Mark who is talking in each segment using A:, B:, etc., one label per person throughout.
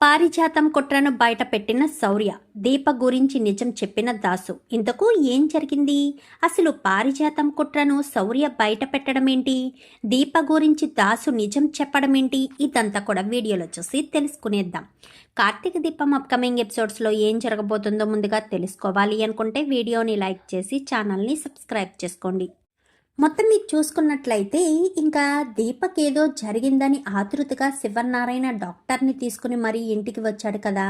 A: పారిజాతం కుట్రను బయట పెట్టిన శౌర్య దీప గురించి నిజం చెప్పిన దాసు. ఇంతకు ఏం జరిగింది? అసలు పారిజాతం కుట్రను శౌర్య బయట పెట్టడమేంటి దీప గురించి దాసు నిజం చెప్పడమేంటి? ఇదంతా కూడా వీడియోలో చూసి తెలుసుకునేద్దాం. కార్తీక దీపం అప్కమింగ్ ఎపిసోడ్స్లో ఏం జరగబోతుందో ముందుగా తెలుసుకోవాలి అనుకుంటే వీడియోని లైక్ చేసి ఛానల్ని సబ్స్క్రైబ్ చేసుకోండి. మొత్తం మీరు చూసుకున్నట్లయితే ఇంకా దీపక్ ఏదో జరిగిందని ఆతృతగా శివనారాయణ డాక్టర్ని తీసుకుని మరీ ఇంటికి వచ్చాడు కదా.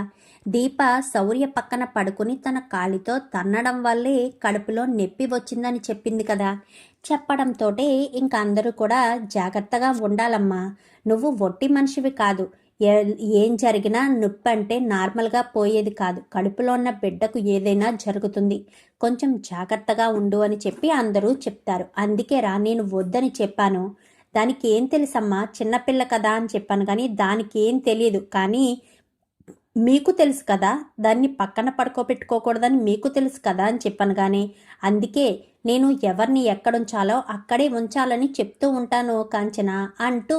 A: దీప శౌర్య పక్కన పడుకుని తన కాలితో తన్నడం వల్లే కడుపులో నొప్పి వచ్చిందని చెప్పింది కదా. చెప్పడంతోటే ఇంకా అందరూ కూడా జాగ్రత్తగా ఉండాలమ్మా. నువ్వు ఒట్టి మనిషివి కాదు. ఏం జరిగినా నొప్పి అంటే నార్మల్గా పోయేది కాదు. కడుపులో ఉన్న బిడ్డకు ఏదైనా జరుగుతుంది. కొంచెం జాగ్రత్తగా ఉండు అని చెప్పి అందరూ చెప్తారు. అందుకే రా నేను వద్దని చెప్పాను. దానికి ఏం తెలుసమ్మా? చిన్నపిల్ల కదా అని చెప్పాను కానీ దానికి ఏం తెలియదు కానీ మీకు తెలుసు కదా దాన్ని పక్కన పడుకోబెట్టుకోకూడదని మీకు తెలుసు కదా అని చెప్పాను కానీ అందుకే నేను ఎవరిని ఎక్కడుంచాలో అక్కడే ఉంచాలని చెప్తూ ఉంటాను కాంచన అంటూ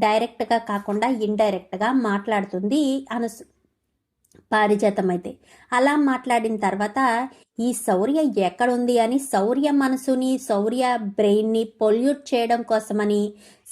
A: డైరెక్ట్గా కాకుండా ఇండైరెక్ట్గా మాట్లాడుతుంది అనసు పారిజాతం అయితే అలా మాట్లాడిన తర్వాత ఈ శౌర్య ఎక్కడుంది అని శౌర్య మనసుని శౌర్య బ్రెయిన్ని పొల్యూట్ చేయడం కోసమని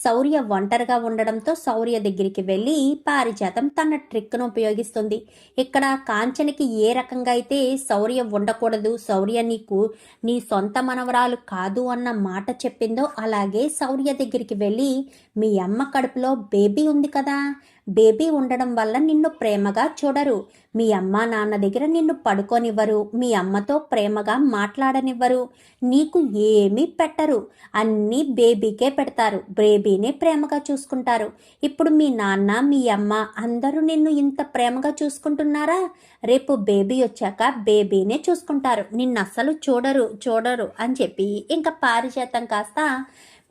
A: శౌర్య ఒంటరిగా ఉండడంతో శౌర్య దగ్గరికి వెళ్ళి పారిజాతం తన ట్రిక్ను ఉపయోగిస్తుంది. ఇక్కడ కాంచనకి ఏ రకంగా అయితే శౌర్య ఉండకూడదు శౌర్య నీకు నీ సొంత మనవరాలు కాదు అన్న మాట చెప్పిందో అలాగే శౌర్య దగ్గరికి వెళ్ళి మీ అమ్మ కడుపులో బేబీ ఉంది కదా బేబీ ఉండడం వల్ల నిన్ను ప్రేమగా చూడరు. మీ అమ్మ నాన్న దగ్గర నిన్ను పడుకోనివ్వరు. మీ అమ్మతో ప్రేమగా మాట్లాడనివ్వరు. నీకు ఏమీ పెట్టరు. అన్నీ బేబీకే పెడతారు. బేబీనే ప్రేమగా చూసుకుంటారు. ఇప్పుడు మీ నాన్న మీ అమ్మ అందరూ నిన్ను ఇంత ప్రేమగా చూసుకుంటున్నారా? రేపు బేబీ వచ్చాక బేబీనే చూసుకుంటారు. నిన్ను అస్సలు చూడరు చూడరు అని చెప్పి ఇంకా పారిజాతం కాస్త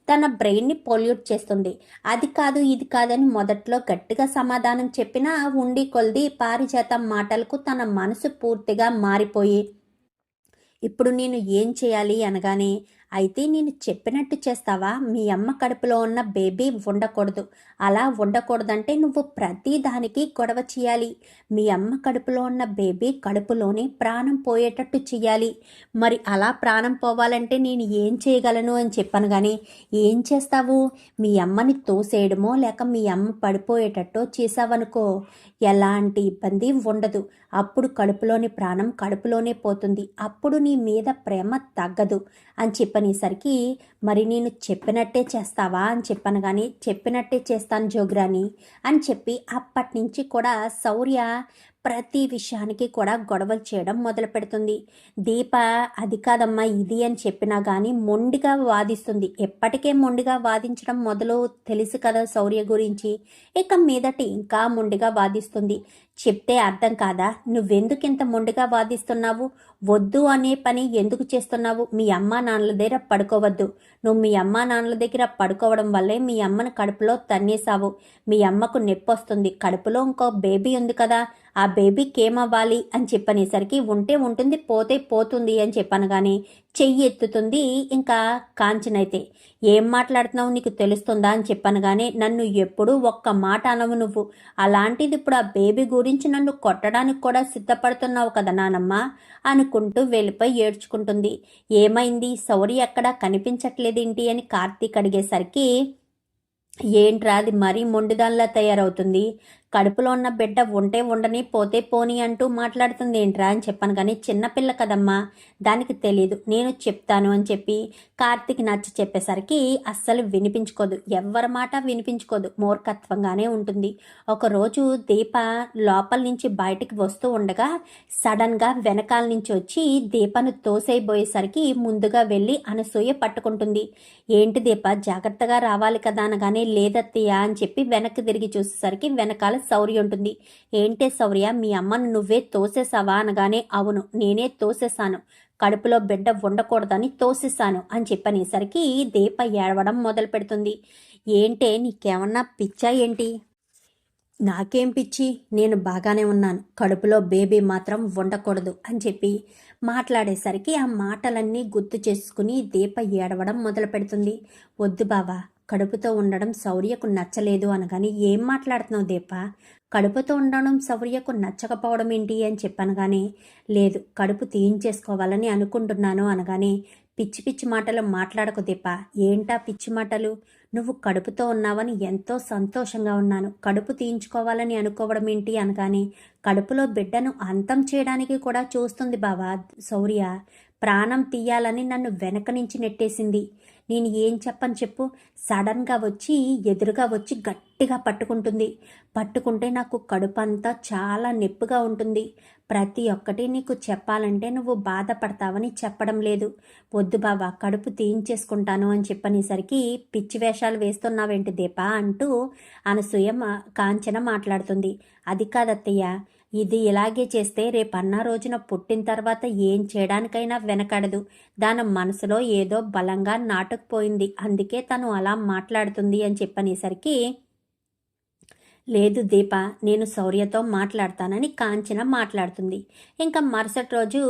A: తన బ్రెయిన్ని పొల్యూట్ చేస్తుంది. అది కాదు ఇది కాదని మొదట్లో గట్టిగా సమాధానం చెప్పినా ఉండి కొల్ది పారిజాతం మాటలకు తన మనసు పూర్తిగా మారిపోయి ఇప్పుడు నేను ఏం చేయాలి? అనగానే అయితే నేను చెప్పినట్టు చేస్తావా? మీ అమ్మ కడుపులో ఉన్న బేబీ ఉండకూడదు. అలా ఉండకూడదంటే నువ్వు ప్రతి దానికి గొడవ చేయాలి. మీ అమ్మ కడుపులో ఉన్న బేబీ కడుపులోనే ప్రాణం పోయేటట్టు చేయాలి. మరి అలా ప్రాణం పోవాలంటే నేను ఏం చేయగలను అని చెప్పాను కానీ ఏం చేస్తావు? మీ అమ్మని తోసేయడమో లేక మీ అమ్మ పడిపోయేటట్టో చేసావనుకో ఎలాంటి ఇబ్బంది ఉండదు. అప్పుడు కడుపులోని ప్రాణం కడుపులోనే పోతుంది. అప్పుడు నీ మీద ప్రేమ తగ్గదు అని చెప్పనేసరికి మరి నేను చెప్పినట్టే చేస్తావా అని చెప్పాను కానీ చెప్పినట్టే చేస్తాను జోగ్రాని అని చెప్పి అప్పటి నుంచి కూడా శౌర్య ప్రతి విషయానికి కూడా గొడవలు చేయడం మొదలు పెడుతుంది. దీప అది కాదమ్మా ఇది అని చెప్పినా కానీ మొండిగా వాదిస్తుంది. ఎప్పటికే మొండిగా వాదించడం మొదలు తెలుసు కదా శౌర్య గురించి. ఇక మీదటి ఇంకా మొండిగా వాదిస్తుంది. చెప్తే అర్థం కాదా? నువ్వెందుకు ఇంత మొండిగా వాదిస్తున్నావు? వద్దు అనే పని ఎందుకు చేస్తున్నావు? మీ అమ్మ నాన్నల దగ్గర పడుకోవద్దు. నువ్వు మీ అమ్మ నాన్నల దగ్గర పడుకోవడం వల్లే మీ అమ్మను కడుపులో తన్నేశావు. మీ అమ్మకు నొప్పి వస్తుంది. కడుపులో ఇంకో బేబీ ఉంది కదా. ఆ బేబీకి ఏమవ్వాలి అని చెప్పనేసరికి ఉంటే ఉంటుంది పోతే పోతుంది అని చెప్పాను కానీ చెయ్యి ఎత్తుతుంది ఇంకా కాంచనైతే. ఏం మాట్లాడుతున్నావు? నీకు తెలుస్తుందా అని చెప్పాను కానీ నన్ను ఎప్పుడూ ఒక్క మాట అనవు నువ్వు. అలాంటిది ఇప్పుడు ఆ బేబీ గురించి నన్ను కొట్టడానికి కూడా సిద్ధపడుతున్నావు కదా నానమ్మ అనుకుంటూ వెళ్ళిపోయి ఏడ్చుకుంటుంది. ఏమైంది? సౌరి ఎక్కడా కనిపించట్లేదేంటి అని కార్తీక్ అడిగేసరికి ఏంట్రా అది మరీ మొండిదానిలా తయారవుతుంది? కడుపులో ఉన్న బిడ్డ ఉంటే ఉండని పోతే పోని అంటూ మాట్లాడుతుంది ఏంట్రా అని చెప్పాను. కానీ చిన్నపిల్ల కదమ్మా దానికి తెలియదు నేను చెప్తాను అని చెప్పి కార్తీక్ నచ్చి చెప్పేసరికి అస్సలు వినిపించుకోదు. ఎవరి మాట వినిపించుకోదు. మూర్ఖత్వంగానే ఉంటుంది. ఒకరోజు దీప లోపల నుంచి బయటికి వస్తూ ఉండగా సడన్గా వెనకాల నుంచి వచ్చి దీపను తోసేయబోయేసరికి ముందుగా వెళ్ళి అనసూయ పట్టుకుంటుంది. ఏంటి దీప జాగ్రత్తగా రావాలి కదా అనగానే లేదత్తయ్య అని చెప్పి వెనక్కి తిరిగి చూసేసరికి వెనకాల శౌర్య ఉంటుంది. ఏంటే శౌర్య? మీ అమ్మను నువ్వే తోసేసావా అనగానే అవును నేనే తోసేశాను. కడుపులో బిడ్డ ఉండకూడదని తోసేశాను అని చెప్పనేసరికి దీప ఏడవడం మొదలు పెడుతుంది. ఏంటే నీకేమన్నా పిచ్చా ఏంటి? నాకేం పిచ్చి? నేను బాగానే ఉన్నాను. కడుపులో బేబీ మాత్రం ఉండకూడదు అని చెప్పి మాట్లాడేసరికి ఆ మాటలన్నీ గుర్తు చేసుకుని దీప ఏడవడం మొదలు పెడుతుంది. వద్దు బావా కడుపుతో ఉండడం శౌర్యకు నచ్చలేదు అనగానే ఏం మాట్లాడుతున్నావు దీప? కడుపుతో ఉండడం శౌర్యకు నచ్చకపోవడం ఏంటి? అని చెప్పాను కానీ లేదు కడుపు తీయించేసుకోవాలని అనుకుంటున్నాను అనగానే పిచ్చి పిచ్చి మాటలు మాట్లాడకు దీప. ఏంటా పిచ్చి మాటలు? నువ్వు కడుపుతో ఉన్నావని ఎంతో సంతోషంగా ఉన్నాను. కడుపు తీయించుకోవాలని అనుకోవడం ఏంటి? అనగానే కడుపులో బిడ్డను అంతం చేయడానికి కూడా చూస్తుంది బావా శౌర్య. ప్రాణం తీయాలని నన్ను వెనక నుంచి నెట్టేసింది. నేను ఏం చెప్పని చెప్పు. సడన్గా వచ్చి ఎదురుగా వచ్చి గట్టిగా పట్టుకుంటుంది. పట్టుకుంటే నాకు కడుపు అంతా చాలా నొప్పిగా ఉంటుంది. ప్రతి ఒక్కటి నీకు చెప్పాలంటే నువ్వు బాధపడతావని చెప్పడం లేదు. వద్దు బాబా కడుపు తీయించేసుకుంటాను అని చెప్పనేసరికి పిచ్చి వేషాలు వేస్తున్నావేంటి దీప అంటూ అనసూయ స్వయం కాంచన మాట్లాడుతుంది. అది కాదత్తయ్య ఇది ఇలాగే చేస్తే రేపన్న రోజున పుట్టిన తర్వాత ఏం చేయడానికైనా వెనకడదు. దాని మనసులో ఏదో బలంగా నాటుకుపోయింది. అందుకే తను అలా మాట్లాడుతుంది అని చెప్పనేసరికి లేదు దీప నేను శౌర్యతో మాట్లాడతానని కాంచన మాట్లాడుతుంది. ఇంకా మరుసటి రోజు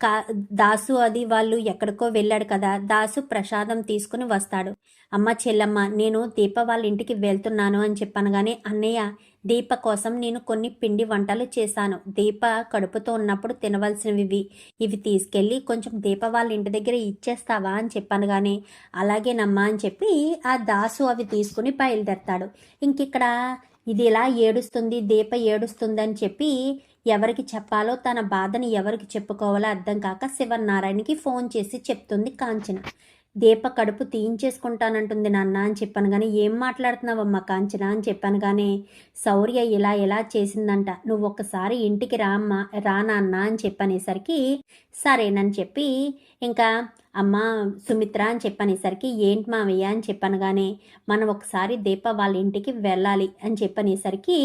A: కా దాసు అది వాళ్ళు ఎక్కడికో వెళ్ళాడు కదా. దాసు ప్రసాదం తీసుకుని వస్తాడు. అమ్మ చెల్లమ్మ నేను దీప వాళ్ళ ఇంటికి వెళ్తున్నాను అని చెప్పనగానే అన్నయ్య దీప కోసం నేను కొన్ని పిండి వంటలు చేశాను. దీప కడుపుతో ఉన్నప్పుడు తినవలసినవి ఇవి. ఇవి తీసుకెళ్ళి కొంచెం దీప వాళ్ళ ఇంటి దగ్గర ఇచ్చేస్తావా అని చెప్పాను కానీ అలాగేనమ్మా అని చెప్పి ఆ దాసు అవి తీసుకుని బయలుదేరతాడు. ఇంకిక్కడ ఇది ఇలా ఏడుస్తుంది దీప ఏడుస్తుంది అని చెప్పి ఎవరికి చెప్పాలో తన బాధని ఎవరికి చెప్పుకోవాలో అర్థం కాక శివనారాయణకి ఫోన్ చేసి చెప్తుంది కాంచన. దీప కడుపు తీయించేసుకుంటానంటుంది నాన్న అని చెప్పాను. కానీ ఏం మాట్లాడుతున్నావమ్మా కాంచన అని చెప్పాను. కానీ శౌర్య ఇలా ఇలా చేసిందంట. నువ్వు ఒక్కసారి ఇంటికి రామ్మా రా నాన్న అని చెప్పనేసరికి సరేనని చెప్పి ఇంకా అమ్మ సుమిత్ర అని చెప్పనేసరికి ఏంటి మావయ్య? అని చెప్పాను కానీ మనం ఒకసారి దీప వాళ్ళ ఇంటికి వెళ్ళాలి అని చెప్పనేసరికి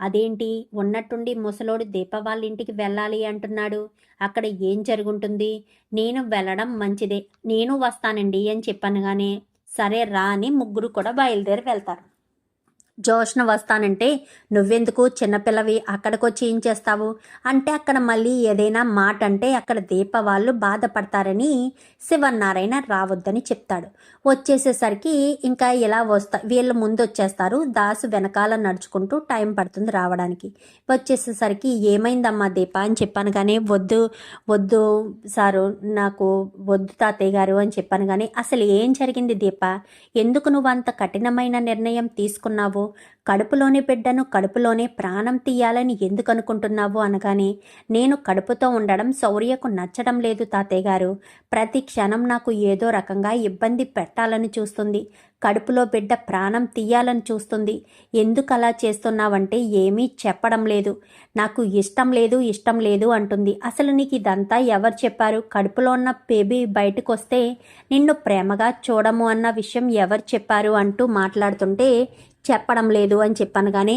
A: అదేంటి? ఉన్నట్టుండి ముసలోడు దీప వాళ్ళ ఇంటికి వెళ్ళాలి అంటున్నాడు. అక్కడ ఏం జరుగుంటుంది? నేను వెళ్ళడం మంచిదే. నేను వస్తానండి అని చెప్పాను కానీ సరే రా అని ముగ్గురు కూడా బయలుదేరి వెళ్తారు. జోష్న వస్తానంటే నువ్వెందుకు చిన్నపిల్లవి అక్కడికి వచ్చి ఏం చేస్తావు? అంటే అక్కడ మళ్ళీ ఏదైనా మాట అంటే అక్కడ దీప వాళ్ళు బాధపడతారని శివనారాయణ రావద్దని చెప్తాడు. వచ్చేసేసరికి ఇంకా ఇలా వస్తా వీళ్ళు ముందు వచ్చేస్తారు దాసు వెనకాల నడుచుకుంటూ టైం పడుతుంది రావడానికి. వచ్చేసేసరికి ఏమైందమ్మా దీప? అని చెప్పాను కానీ వద్దు వద్దు సారు నాకు వద్దు తాతయ్య గారు అని చెప్పాను కానీ అసలు ఏం జరిగింది దీప? ఎందుకు నువ్వు అంత కఠినమైన నిర్ణయం తీసుకున్నావు? కడుపులోని బిడ్డను కడుపులోనే ప్రాణం తీయాలని ఎందుకు అనుకుంటున్నావు అనగానే నేను కడుపుతో ఉండడం శౌర్యకు నచ్చడం లేదు తాతయ్య గారు. ప్రతి క్షణం నాకు ఏదో రకంగా ఇబ్బంది పెట్టాలని చూస్తుంది. కడుపులో బిడ్డ ప్రాణం తీయాలని చూస్తుంది. ఎందుకు అలా చేస్తున్నావంటే ఏమీ చెప్పడం లేదు. నాకు ఇష్టం లేదు ఇష్టం లేదు అంటుంది. అసలు నీకు ఇదంతా ఎవరు చెప్పారు? కడుపులో ఉన్న బేబీ బయటకు వస్తే నిన్ను ప్రేమగా చూడము అన్న విషయం ఎవరు చెప్పారు అంటూ మాట్లాడుతుంటే చెప్పడం లేదు అని చెప్పనగానే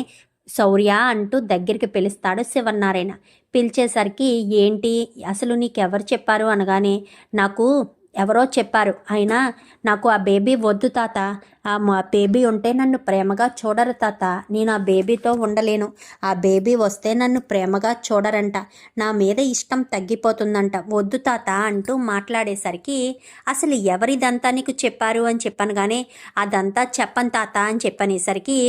A: శౌర్య అంటూ దగ్గరికి పిలుస్తాడు శివనారాయణ పిలిచేసరికి ఏంటి? అసలు నీకెవరు చెప్పారు అనగానే నాకు ఎవరో చెప్పారు అయినా నాకు ఆ బేబీ వద్దు తాత. ఆ మా బేబీ ఉంటే నన్ను ప్రేమగా చూడరు తాత. నేను ఆ బేబీతో ఉండలేను. ఆ బేబీ వస్తే నన్ను ప్రేమగా చూడరంట. నా మీద ఇష్టం తగ్గిపోతుందంట. వద్దు తాత అంటూ మాట్లాడేసరికి అసలు ఎవరిదంతా నీకు చెప్పారు? అని చెప్పాను కానీ అదంతా చెప్పను తాత అని చెప్పనేసరికి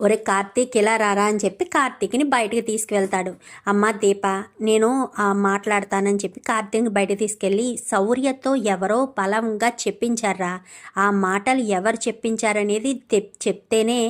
A: ఒరే కార్తీక్ ఇలా రారా అని చెప్పి కార్తీక్ని బయటకు తీసుకువెళ్తాడు. అమ్మ దీప నేను మాట్లాడతానని చెప్పి కార్తీక్ని బయటకు తీసుకెళ్ళి శౌర్యతో ఎవరో బలంగా చెప్పించారా. ఆ మాటలు ఎవరు చెప్పించారనేది చెప్తేనే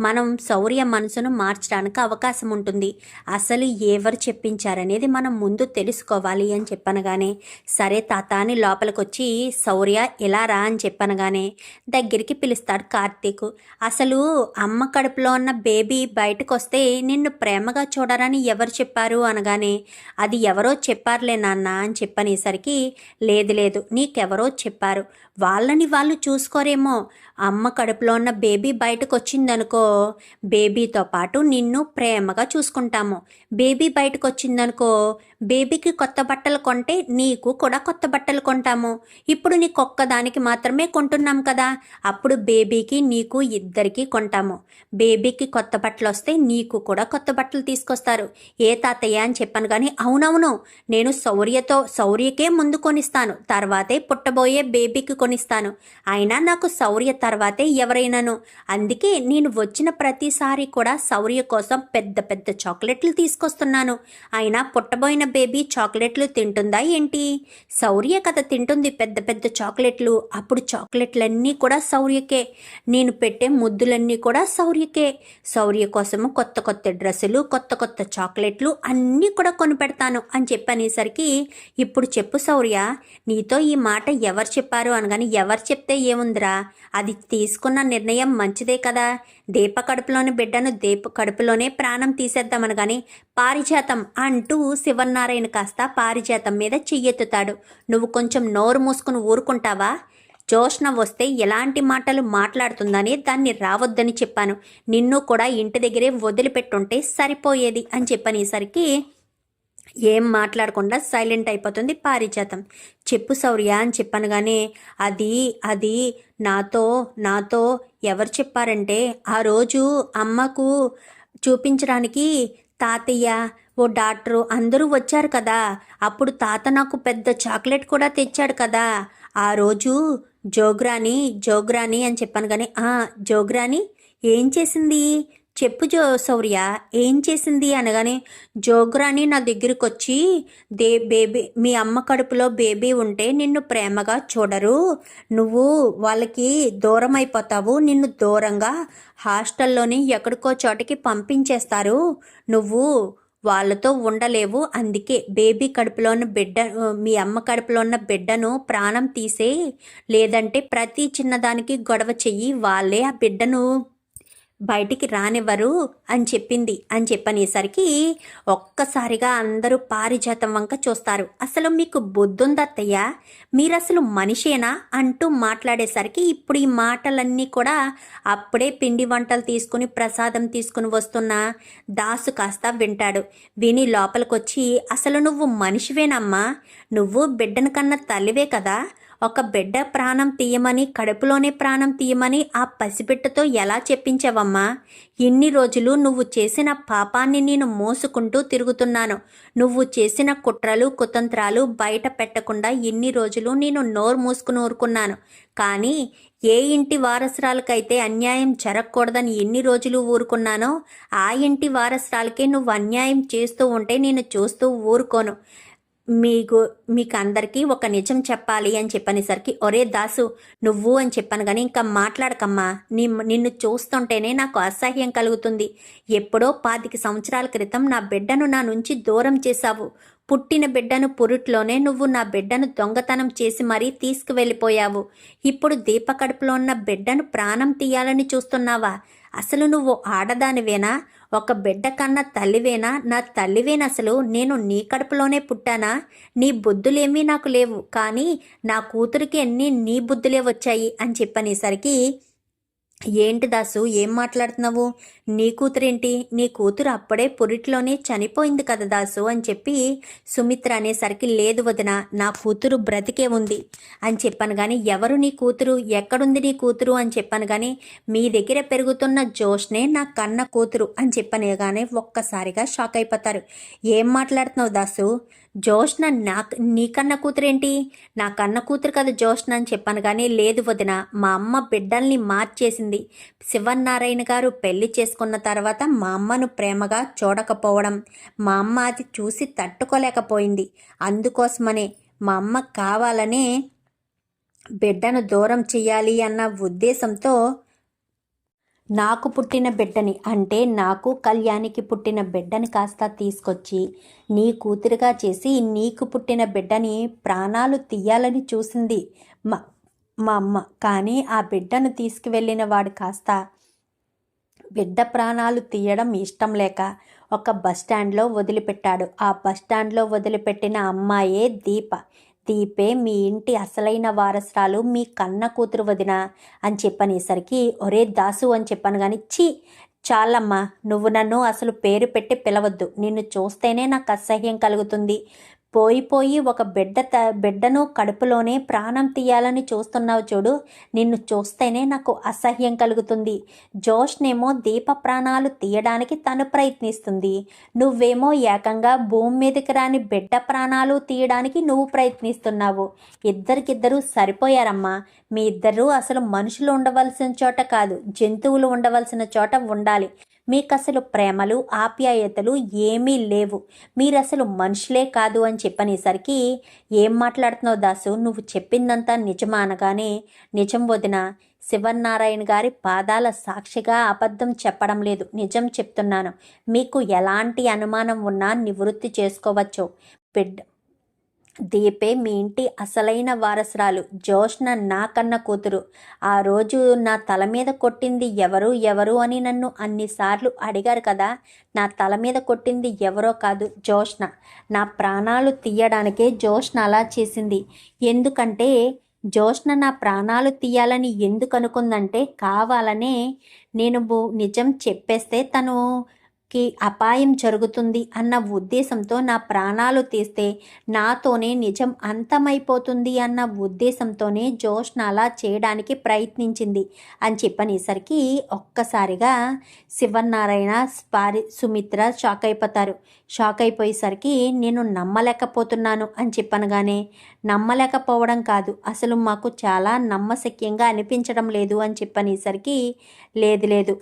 A: మనం శౌర్య మనసును మార్చడానికి అవకాశం ఉంటుంది. అసలు ఎవరు చెప్పించారనేది మనం ముందు తెలుసుకోవాలి అని చెప్పనగానే సరే తాత అని లోపలికి వచ్చి శౌర్య ఇలా రా అని చెప్పనగానే దగ్గరికి పిలుస్తాడు కార్తీక్. అసలు అమ్మ కడుపులో ఉన్న బేబీ బయటకు వస్తే నిన్ను ప్రేమగా చూడరని ఎవరు చెప్పారు అనగానే అది ఎవరో చెప్పారులే నాన్న అని చెప్పనేసరికి లేదు లేదు నీకెవరో చెప్పారు. వాళ్ళని వాళ్ళు చూసుకోరేమో. అమ్మ కడుపులో ఉన్న బేబీ బయటకు వచ్చిందనుకో బేబీతో పాటు నిన్ను ప్రేమగా చూసుకుంటాము. బేబీ బయటకు వచ్చిందనుకో బేబీకి కొత్త బట్టలు కొంటే నీకు కూడా కొత్త బట్టలు కొంటాము. ఇప్పుడు నీకు ఒక్కదానికి మాత్రమే కొంటున్నాం కదా అప్పుడు బేబీకి నీకు ఇద్దరికి కొంటాము. బేబీకి కొత్త బట్టలు వస్తే నీకు కూడా కొత్త బట్టలు తీసుకొస్తారు. ఏ తాతయ్య అని చెప్పాను కానీ అవునవును నేను శౌర్యతో శౌర్యకే ముందు కొనిస్తాను. తర్వాతే పుట్టబోయే బేబీకి కొనిస్తాను. అయినా నాకు శౌర్య తర్వాతే ఎవరైనాను. అందుకే నేను వచ్చిన ప్రతిసారి కూడా శౌర్య కోసం పెద్ద పెద్ద చాక్లెట్లు తీసుకొస్తున్నాను. అయినా పుట్టబోయిన బేబీ చాక్లెట్లు తింటుందా ఏంటి? శౌర్య కథ తింటుంది పెద్ద పెద్ద చాక్లెట్లు. అప్పుడు చాక్లెట్లన్నీ కూడా శౌర్యకే. నేను పెట్టే ముద్దులన్నీ కూడా శౌర్యకే. శౌర్య కోసము కొత్త కొత్త డ్రెస్సులు కొత్త కొత్త చాక్లెట్లు అన్నీ కూడా కొనిపెడతాను అని చెప్పనేసరికి ఇప్పుడు చెప్పు శౌర్య నీతో ఈ మాట ఎవరు చెప్పారు? అనగా ఎవరు చెప్తే ఏముందిరా? అది తీసుకున్న నిర్ణయం మంచిదే కదా. దీప కడుపులోని బిడ్డను దీప కడుపులోనే ప్రాణం తీసేద్దామనగాని పారిజాతం అంటూ శివనారాయణ కాస్త పారిజాతం మీద చెయ్యెత్తుతాడు. నువ్వు కొంచెం నోరు మూసుకుని ఊరుకుంటావా? జోష్న వస్తే ఎలాంటి మాటలు మాట్లాడుతుందని దాన్ని రావద్దని చెప్పాను. నిన్ను కూడా ఇంటి దగ్గరే వదిలిపెట్టుంటే సరిపోయేది అని చెప్పనేసరికి ఏం మాట్లాడకుండా సైలెంట్ అయిపోతుంది పారిజాతం. చెప్పు శౌర్య అని చెప్పాను కానీ అది అది నాతో నాతో ఎవరు చెప్పారంటే ఆ రోజు అమ్మకు చూపించడానికి తాతయ్య ఓ డాక్టరు అందరూ వచ్చారు కదా. అప్పుడు తాత నాకు పెద్ద చాక్లెట్ కూడా తెచ్చాడు కదా. ఆ రోజు జోగ్రాని జోగ్రాని అని చెప్పాను కానీ జోగ్రాని ఏం చేసింది? చెప్పు జో శౌర్య ఏం చేసింది? అనగానే జోగ్రాని నా దగ్గరికి వచ్చి దే బేబీ మీ అమ్మ కడుపులో బేబీ ఉంటే నిన్ను ప్రేమగా చూడరు. నువ్వు వాళ్ళకి దూరం అయిపోతావు నిన్ను దూరంగా హాస్టల్లోని ఎక్కడికో చోటకి పంపించేస్తారు. నువ్వు వాళ్ళతో ఉండలేవు. అందుకే బేబీ కడుపులో ఉన్న బిడ్డ మీ అమ్మ కడుపులో ఉన్న బిడ్డను ప్రాణం తీసే లేదంటే ప్రతి చిన్నదానికి గొడవ చెయ్యి. వాళ్ళే ఆ బిడ్డను బయటికి రానివ్వరు అని చెప్పింది. అని చెప్పనేసరికి ఒక్కసారిగా అందరూ పారిజాతం వంక చూస్తారు. అసలు మీకు బుద్ధుందత్తయ్య మీరు అసలు మనిషేనా? అంటూ మాట్లాడేసరికి ఇప్పుడు ఈ మాటలన్నీ కూడా అప్పుడే పిండి వంటలు తీసుకుని ప్రసాదం తీసుకుని వస్తున్న దాసు కాస్త వింటాడు. విని లోపలికొచ్చి అసలు నువ్వు మనిషివేనమ్మా? నువ్వు బిడ్డను కన్నా తల్లివే కదా? ఒక బిడ్డ ప్రాణం తీయమని కడుపులోనే ప్రాణం తీయమని ఆ పసిబిడ్డతో ఎలా చెప్పించావమ్మా? ఇన్ని రోజులు నువ్వు చేసిన పాపాన్ని నేను మోసుకుంటూ తిరుగుతున్నాను. నువ్వు చేసిన కుట్రలు కుతంత్రాలు బయట పెట్టకుండా ఇన్ని రోజులు నేను నోరు మూసుకుని ఊరుకున్నాను. కానీ ఏ ఇంటి వారసురాలకైతే అన్యాయం జరగకూడదని ఎన్ని రోజులు ఊరుకున్నానో ఆ ఇంటి వారసురాలకే నువ్వు అన్యాయం చేస్తూ ఉంటే నేను చూస్తూ ఊరుకోను. మీకు మీకు అందరికీ ఒక నిజం చెప్పాలి అని చెప్పనేసరికి ఒరే దాసు నువ్వు అని చెప్పాను కానీ ఇంకా మాట్లాడకమ్మా. నీ నిన్ను చూస్తుంటేనే నాకు అసహ్యం కలుగుతుంది. ఎప్పుడో పాతిక సంవత్సరాల క్రితం నా బిడ్డను నా నుంచి దూరం చేశావు. పుట్టిన బిడ్డను పురుట్లోనే నువ్వు నా బిడ్డను దొంగతనం చేసి మరీ తీసుకువెళ్ళిపోయావు. ఇప్పుడు దీప కడుపులో ఉన్న బిడ్డను ప్రాణం తీయాలని చూస్తున్నావా? అసలు నువ్వు ఆడదానివేనా? ఒక బిడ్డ కన్నా తల్లివేనా? నా తల్లివేనా అసలు నేను నీ కడుపులోనే పుట్టానా? నీ బుద్ధులేమీ నాకు లేవు కానీ నా కూతురికి అన్నీ నీ బుద్ధులే వచ్చాయి అని చెప్పనేసరికి ఏంటి దాసు ఏం మాట్లాడుతున్నావు? నీ కూతురేంటి? నీ కూతురు అప్పుడే పురిట్లోనే చనిపోయింది కదా దాసు అని చెప్పి సుమిత్ర అనేసరికి లేదు వదిన నా కూతురు బ్రతికే ఉంది అని చెప్పాను కానీ ఎవరు నీ కూతురు? ఎక్కడుంది నీ కూతురు అని చెప్పాను కానీ మీ దగ్గర పెరుగుతున్న జోష్నే నా కన్న కూతురు అని చెప్పనే కానీ ఒక్కసారిగా షాక్ అయిపోతారు. ఏం మాట్లాడుతున్నావు దాసు? జోష్న నా నీకన్న కూతురేంటి? నా కన్న కూతురు కదా జోష్న అని చెప్పాను కానీ లేదు వదిన మా అమ్మ బిడ్డల్ని మార్చేసింది. శివనారాయణ గారు పెళ్ళి చేసుకున్న తర్వాత మా అమ్మను ప్రేమగా చూడకపోవడం మా అమ్మ అది చూసి తట్టుకోలేకపోయింది. అందుకోసమనే మా అమ్మ కావాలనే బిడ్డను దూరం చెయ్యాలి అన్న ఉద్దేశంతో నాకు పుట్టిన బిడ్డని అంటే నాకు కళ్యాణికి పుట్టిన బిడ్డని కాస్త తీసుకొచ్చి నీ కూతురుగా చేసి నీకు పుట్టిన బిడ్డని ప్రాణాలు తీయాలని చూసింది మా మా అమ్మ. కానీ ఆ బిడ్డను తీసుకువెళ్ళిన వాడు కాస్త బిడ్డ ప్రాణాలు తీయడం ఇష్టం లేక ఒక బస్టాండ్లో వదిలిపెట్టాడు. ఆ బస్టాండ్లో వదిలిపెట్టిన అమ్మాయే దీప. దీపే మీ ఇంటి అసలైన వారసురాలు మీ కన్న కూతురు వదిన అని చెప్పనేసరికి ఒరే దాసు అని చెప్పాను కానీ ఛీ చాలమ్మా నువ్వు నన్ను అసలు పేరు పెట్టి పిలవద్దు. నిన్ను చూస్తేనే నాకు అసహ్యం కలుగుతుంది. పోయిపోయి ఒక బిడ్డ త బిడ్డను కడుపులోనే ప్రాణం తీయాలని చూస్తున్నావు చూడు. నిన్ను చూస్తేనే నాకు అసహ్యం కలుగుతుంది. జోష్నేమో దీప ప్రాణాలు తీయడానికి తను ప్రయత్నిస్తుంది. నువ్వేమో ఏకంగా భూమి మీదకి రాని బిడ్డ ప్రాణాలు తీయడానికి నువ్వు ప్రయత్నిస్తున్నావు. ఇద్దరికిద్దరూ సరిపోయారమ్మా. మీ ఇద్దరూ అసలు మనుషులు ఉండవలసిన చోట కాదు జంతువులు ఉండవలసిన చోట ఉండాలి. మీకు అసలు ప్రేమలు ఆప్యాయతలు ఏమీ లేవు. మీరు అసలు మనుషులే కాదు అని చెప్పనేసరికి ఏం మాట్లాడుతున్నావు దాసు? నువ్వు చెప్పిందంతా నిజమా అనగానే నిజం వదిన శివనారాయణ గారి పాదాల సాక్షిగా అబద్ధం చెప్పడం లేదు. నిజం చెప్తున్నాను. మీకు ఎలాంటి అనుమానం ఉన్నా నివృత్తి చేసుకోవచ్చు. బిడ్డ దీపే మీ ఇంటి అసలైన వారసురాలు. జోష్న నా కన్న కూతురు. ఆ రోజు నా తల మీద కొట్టింది ఎవరు ఎవరు అని నన్ను అన్నిసార్లు అడిగారు కదా. నా తల మీద కొట్టింది ఎవరో కాదు జోష్న. నా ప్రాణాలు తీయడానికే జోష్న అలా చేసింది. ఎందుకంటే జోష్న నా ప్రాణాలు తీయాలని ఎందుకు అనుకుందంటే కావాలనే నేను బు- నిజం చెప్పేస్తే తను కి అపాయం జరుగుతుంది అన్న ఉద్దేశంతో నా ప్రాణాలు తీస్తే నాతోనే నిజం అంతమైపోతుంది అన్న ఉద్దేశంతోనే జోష్న అలా చేయడానికి ప్రయత్నించింది అని చెప్పనేసరికి ఒక్కసారిగా శివనారాయణ పారి సుమిత్ర షాక్ అయిపోతారు. షాక్ అయిపోయేసరికి నేను నమ్మలేకపోతున్నాను అని చెప్పనగానే నమ్మలేకపోవడం కాదు అసలు మాకు చాలా నమ్మశక్యంగా అనిపించడం లేదు అని చెప్పనేసరికి లేదు లేదు.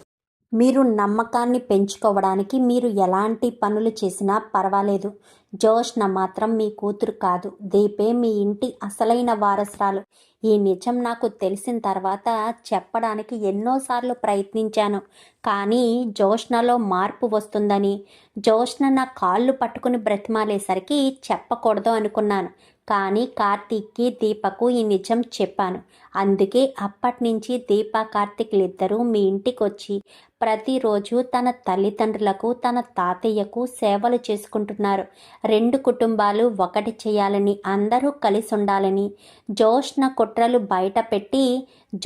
A: మీరు నమ్మకాన్ని పెంచుకోవడానికి మీరు ఎలాంటి పనులు చేసినా పర్వాలేదు. జోష్న మాత్రం మీ కూతురు కాదు. దీపే మీ ఇంటి అసలైన వారసురాలు. ఈ నిజం నాకు తెలిసిన తర్వాత చెప్పడానికి ఎన్నోసార్లు ప్రయత్నించాను. కానీ జోష్నలో మార్పు వస్తుందని జోష్న నా కాళ్ళు పట్టుకుని బ్రతిమాలేసరికి చెప్పకూడదు అనుకున్నాను. కానీ కార్తీక్కి దీపకు ఈ నిజం చెప్పాను. అందుకే అప్పటినుంచి దీపా దీప ఇద్దరూ మీ ఇంటికి వచ్చి ప్రతిరోజు తన తల్లిదండ్రులకు తన తాతయ్యకు సేవలు చేసుకుంటున్నారు. రెండు కుటుంబాలు ఒకటి చేయాలని అందరూ కలిసి ఉండాలని జోష్న కుట్రలు బయట పెట్టి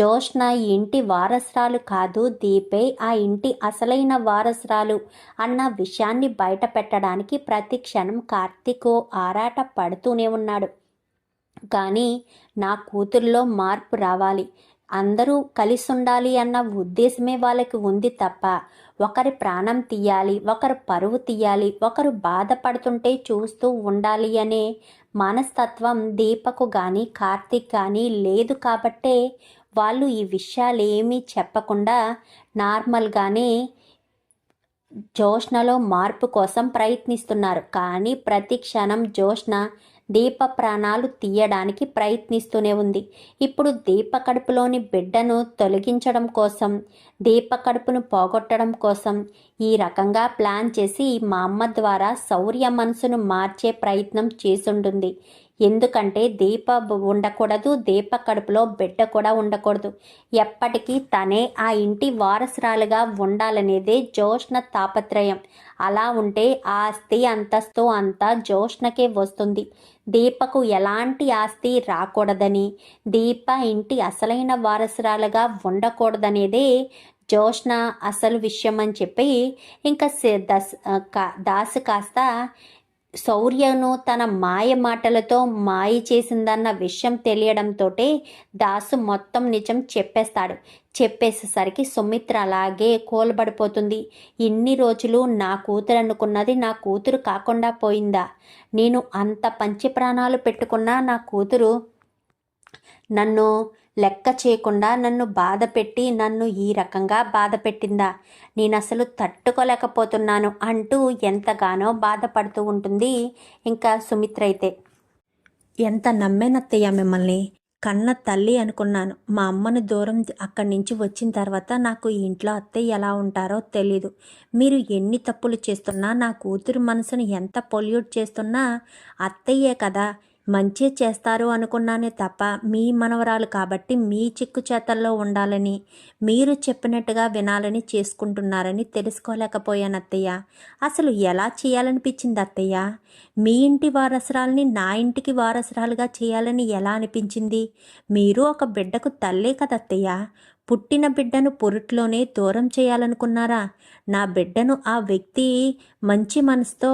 A: జోష్న ఈ ఇంటి వారసురాలు కాదు దీపే ఆ ఇంటి అసలైన వారసురాలు అన్న విషయాన్ని బయట పెట్టడానికి ప్రతి క్షణం కార్తీక్ ఆరాట పడుతూనే ఉన్నాడు. కానీ నా కూతురులో మార్పు రావాలి. అందరూ కలిసి ఉండాలి అన్న ఉద్దేశమే వాళ్ళకి ఉంది తప్ప ఒకరి ప్రాణం తీయాలి ఒకరు పరువు తీయాలి ఒకరు బాధపడుతుంటే చూస్తూ ఉండాలి అనే మనస్తత్వం దీపకు కానీ కార్తీక్ కానీ లేదు కాబట్టే వాళ్ళు ఈ విషయాలు ఏమీ చెప్పకుండా నార్మల్గానే జోష్నలో మార్పు కోసం ప్రయత్నిస్తున్నారు. కానీ ప్రతి క్షణం జోష్న దీప ప్రాణాలు తీయడానికి ప్రయత్నిస్తూనే ఉంది. ఇప్పుడు దీప కడుపులోని బిడ్డను తొలగించడం కోసం దీప కడుపును పోగొట్టడం కోసం ఈ రకంగా ప్లాన్ చేసి మా అమ్మ ద్వారా శౌర్య మనసును మార్చే ప్రయత్నం చేసుంటుంది ఎందుకంటే దీప ఉండకూడదు దీప కడుపులో బిడ్డ కూడా ఉండకూడదు. ఎప్పటికీ తనే ఆ ఇంటి వారసురాలుగా ఉండాలనేదే జోష్ణ తాపత్రయం. అలా ఉంటే ఆస్తి అంతస్తు అంతా జోష్ణకే వస్తుంది. దీపకు ఎలాంటి ఆస్తి రాకూడదని దీప ఇంటి అసలైన వారసురాలుగా ఉండకూడదనేదే జోష్ణ అసలు విషయం అని చెప్పి ఇంకా దాసు కాస్త శౌర్యను తన మాయ మాటలతో మాయ చేసిందన్న విషయం తెలియడంతో దాసు మొత్తం నిజం చెప్పేస్తాడు. చెప్పేసేసరికి సుమిత్ర అలాగే కోల్బడిపోతుంది. ఇన్ని రోజులు నా కూతురు అనుకున్నది నా కూతురు కాకుండా పోయిందా? నేను అంత పంచి ప్రాణాలు పెట్టుకున్నా నా కూతురు నన్ను లెక్క చేయకుండా నన్ను బాధ పెట్టి నన్ను ఈ రకంగా బాధ పెట్టిందా? నేను అసలు తట్టుకోలేకపోతున్నాను అంటూ ఎంతగానో బాధపడుతూ ఉంటుంది ఇంకా సుమిత్ర అయితే. ఎంత నమ్మేనత్తయ్య మిమ్మల్ని? కన్న తల్లి అనుకున్నాను. మా అమ్మను దూరం అక్కడి నుంచి వచ్చిన తర్వాత నాకు ఈ ఇంట్లో అత్తయ్య ఎలా ఉంటారో తెలీదు. మీరు ఎన్ని తప్పులు చేస్తున్నా నా కూతురు మనసును ఎంత పొల్యూట్ చేస్తున్నా అత్తయ్యే కదా. మంచి చేస్తారు అనుకున్నానే తప్ప మీ మనవరాలు కాబట్టి మీ చిక్కు చేతల్లో ఉండాలని మీరు చెప్పినట్టుగా వినాలని చేసుకుంటున్నారని తెలుసుకోలేకపోయాను అత్తయ్య అసలు ఎలా చేయాలనిపించింది అత్తయ్య? మీ ఇంటి వారసురాల్ని నా ఇంటికి వారసురాలుగా చేయాలని ఎలా అనిపించింది? మీరు ఒక బిడ్డకు తల్లే కదా అత్తయ్య పుట్టిన బిడ్డను పొరుట్లోనే దూరం చేయాలనుకున్నారా? నా బిడ్డను ఆ వ్యక్తి మంచి మనసుతో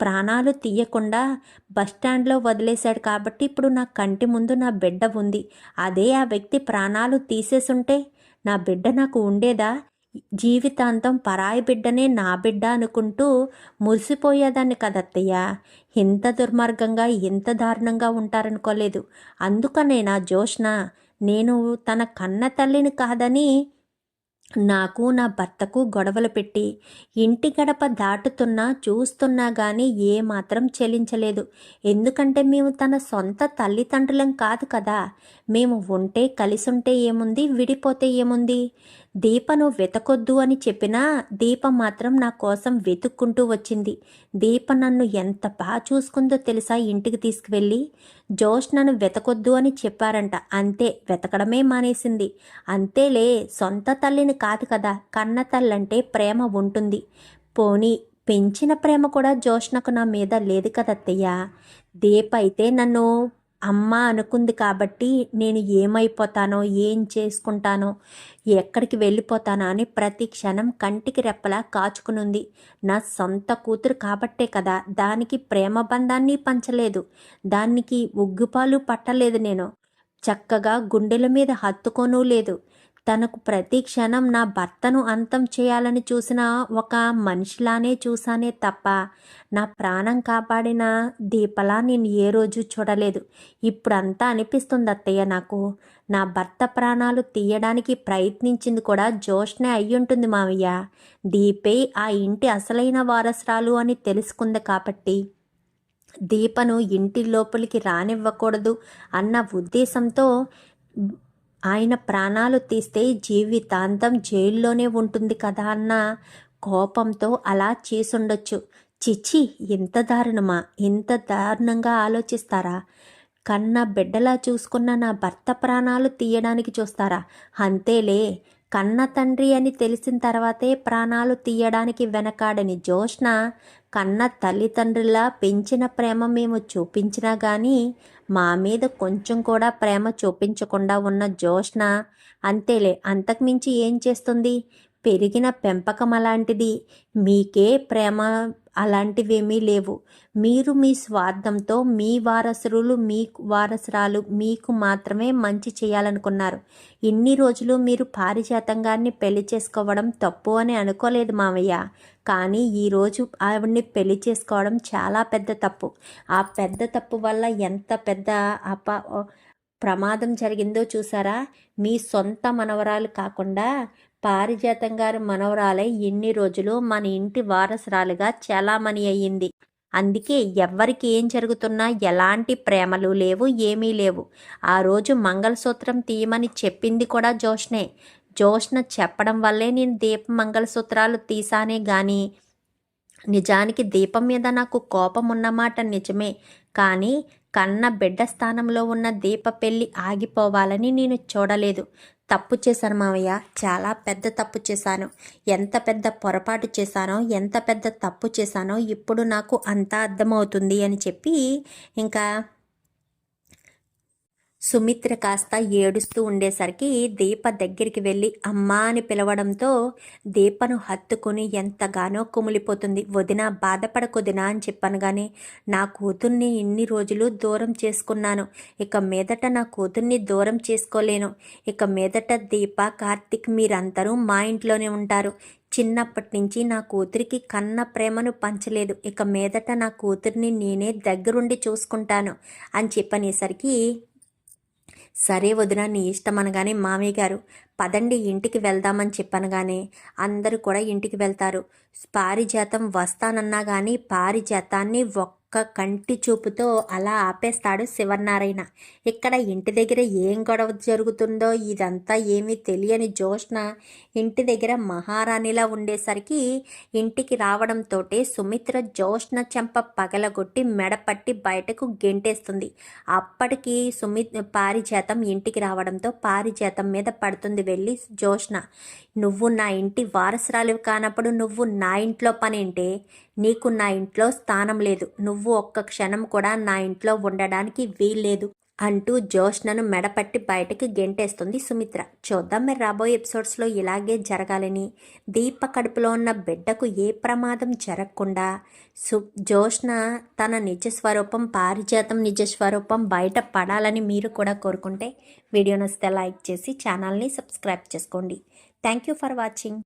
A: ప్రాణాలు తీయకుండా బస్టాండ్లో వదిలేశాడు కాబట్టి ఇప్పుడు నా కంటి ముందు నా బిడ్డ ఉంది. అదే ఆ వ్యక్తి ప్రాణాలు తీసేసుంటే నా బిడ్డ నాకు ఉండేదా? జీవితాంతం పరాయి బిడ్డనే నా బిడ్డ అనుకుంటూ మురిసిపోయేదాన్ని కదత్తయ్య. ఇంత దుర్మార్గంగా ఇంత దారుణంగా ఉంటారనుకోలేదు. అందుకనే నా జోష్న నేను తన కన్న తల్లిని కాదని నాకు నా భర్తకు గొడవలు పెట్టి ఇంటి గడప దాటుతున్నా చూస్తున్నా కానీ ఏమాత్రం చెలించలేదు. ఎందుకంటే మేము తన సొంత తల్లిదండ్రులం కాదు కదా. మేము ఉంటే కలిసి ఉంటే ఏముంది? విడిపోతే ఏముంది? దీపను వెతకొద్దు అని చెప్పినా దీప మాత్రం నా కోసం వెతుక్కుంటూ వచ్చింది. దీప నన్ను ఎంత బాగా చూసుకుందో తెలుసా ఇంటికి తీసుకువెళ్ళి? జోష్ నన్ను వెతకొద్దు అని చెప్పారంట. అంతే వెతకడమే మానేసింది. అంతేలే సొంత తల్లిని కాదు కదా కన్న తల్లంటే ప్రేమ ఉంటుంది. పోనీ పెంచిన ప్రేమ కూడా జోష్నకు నా మీద లేదు కదత్తయ్య దీప అయితే నన్ను అమ్మ అనుకుంది కాబట్టి నేను ఏమైపోతానో ఏం చేసుకుంటానో ఎక్కడికి వెళ్ళిపోతానో అని ప్రతి క్షణం కంటికి రెప్పలా కాచుకునుంది. నా సొంత కూతురు కాబట్టే కదా దానికి ప్రేమ బంధాన్ని పంచలేదు. దానికి ఉగ్గుపాలు పట్టలేదు నేను. చక్కగా గుండెల మీద హత్తుకోనూ లేదు. తనకు ప్రతి క్షణం నా భర్తను అంతం చేయాలని చూసిన ఒక మనిషిలానే చూసానే తప్ప నా ప్రాణం కాపాడిన దీపలా నేను ఏ రోజు చూడలేదు. ఇప్పుడంతా అనిపిస్తుంది అత్తయ్య నాకు. నా భర్త ప్రాణాలు తీయడానికి ప్రయత్నించింది కూడా జోష్నే అయ్యుంటుంది మావయ్య. దీపే ఆ ఇంటి అసలైన వారసురాలు అని తెలుసుకుంది కాబట్టి. దీపను ఇంటి లోపలికి రానివ్వకూడదు అన్న ఉద్దేశంతో ఆయన ప్రాణాలు తీస్తే జీవితాంతం జైల్లోనే ఉంటుంది కదా అన్న కోపంతో అలా చేసుండొచ్చు. చిచ్చి ఇంత దారుణమా? ఇంత దారుణంగా ఆలోచిస్తారా? కన్న బిడ్డలా చూసుకున్న నా భర్త ప్రాణాలు తీయడానికి చూస్తారా? అంతేలే. కన్న తండ్రి అని తెలిసిన తర్వాతే ప్రాణాలు తీయడానికి వెనకాడని జోష్న కన్న తల్లిదండ్రులా పెంచిన ప్రేమ మేము చూపించినా కానీ మా మీద కొంచెం కూడా ప్రేమ చూపించకుండా ఉన్న జోష్న అంతేలే అంతకుమించి ఏం చేస్తుంది? పెరిగిన పెంపకం అలాంటిది. మీకే ప్రేమ అలాంటివేమీ లేవు. మీరు మీ స్వార్థంతో మీ వారసులు మీ వారసురాలు మీకు మాత్రమే మంచి చేయాలనుకున్నారు. ఇన్ని రోజులు మీరు పారిజాతంగాన్ని పెళ్ళి చేసుకోవడం తప్పు అని అనుకోలేదు మావయ్య కానీ ఈరోజు ఆవిడ్ని పెళ్ళి చేసుకోవడం చాలా పెద్ద తప్పు. ఆ పెద్ద తప్పు వల్ల ఎంత పెద్ద అప ప్రమాదం జరిగిందో చూసారా? మీ సొంత మనవరాలు కాకుండా పారిజాతం గారి మనవరాలై ఎన్ని రోజులు మన ఇంటి వారసురాలుగా చలామణి అయ్యింది. అందుకే ఎవ్వరికి ఏం జరుగుతున్నా ఎలాంటి ప్రేమలు లేవు ఏమీ లేవు. ఆ రోజు మంగళసూత్రం తీయమని చెప్పింది కూడా జోష్నే. జోష్న చెప్పడం వల్లే నేను దీప మంగళసూత్రాలు తీసానే గాని నిజానికి దీపం మీద నాకు కోపం ఉన్నమాట నిజమే. కానీ కన్న బిడ్డ స్థానంలో ఉన్న దీప పెళ్ళి ఆగిపోవాలని నేను చూడలేదు. తప్పు చేశాను మామయ్య చాలా పెద్ద తప్పు చేశాను. ఎంత పెద్ద పొరపాటు చేశానో ఎంత పెద్ద తప్పు చేశానో ఇప్పుడు నాకు అంతా అర్థమవుతుంది అని చెప్పి ఇంకా సుమిత్ర కాస్త ఏడుస్తూ ఉండేసరికి దీప దగ్గరికి వెళ్ళి అమ్మా అని పిలవడంతో దీపను హత్తుకుని ఎంతగానో కుమిలిపోతుంది. వదిన బాధపడకొదినా అని చెప్పాను కానీ నా కూతుర్ని ఇన్ని రోజులు దూరం చేసుకున్నాను. ఇక మీదట నా కూతుర్ని దూరం చేసుకోలేను. ఇక మీదట దీప కార్తిక్ మీరందరూ మా ఇంట్లోనే ఉంటారు. చిన్నప్పటి నుంచి నా కూతురికి కన్న ప్రేమను పంచలేదు. ఇక మీదట నా కూతుర్ని నేనే దగ్గరుండి చూసుకుంటాను అని చెప్పనేసరికి సరే వదిన నీ ఇష్టం అనగానే మామయ్య గారు పదండి ఇంటికి వెళ్దామని చెప్పనగానే అందరూ కూడా ఇంటికి వెళ్తారు. పారిజాతం వస్తానన్నా కానీ పారిజాతాన్ని ఒక్క కంటి చూపుతో అలా ఆపేస్తాడు శివనారాయణ ఇక్కడ ఇంటి దగ్గర ఏం గొడవ జరుగుతుందో ఇదంతా ఏమీ తెలియని జోష్న ఇంటి దగ్గర మహారాణిలా ఉండేసరికి ఇంటికి రావడంతో సుమిత్ర జోష్న చెంప పగలగొట్టి మెడపట్టి బయటకు గెంటేస్తుంది. అప్పటికి సుమిత్ పారిజాతం ఇంటికి రావడంతో పారిజాతం మీద పడుతుంది వెళ్ళి జోష్న నువ్వు నా ఇంటి వారసురాలు కానప్పుడు నువ్వు నా ఇంట్లో పనేంటే నీకు నా ఇంట్లో స్థానం లేదు. నువ్వు ఒక్క క్షణం కూడా నా ఇంట్లో ఉండడానికి వీల్లేదు అంటూ జోష్నను మెడపట్టి బయటకు గెంటేస్తుంది సుమిత్ర. చూద్దాం మరి రాబోయే ఎపిసోడ్స్లో ఇలాగే జరగాలని. దీప కడుపులో ఉన్న బిడ్డకు ఏ ప్రమాదం జరగకుండా సు జోష్న తన నిజ స్వరూపం పారిజాతం నిజ స్వరూపం బయట పడాలని మీరు కూడా కోరుకుంటే వీడియో నచ్చితే లైక్ చేసి ఛానల్ని సబ్స్క్రైబ్ చేసుకోండి. Thank you for watching.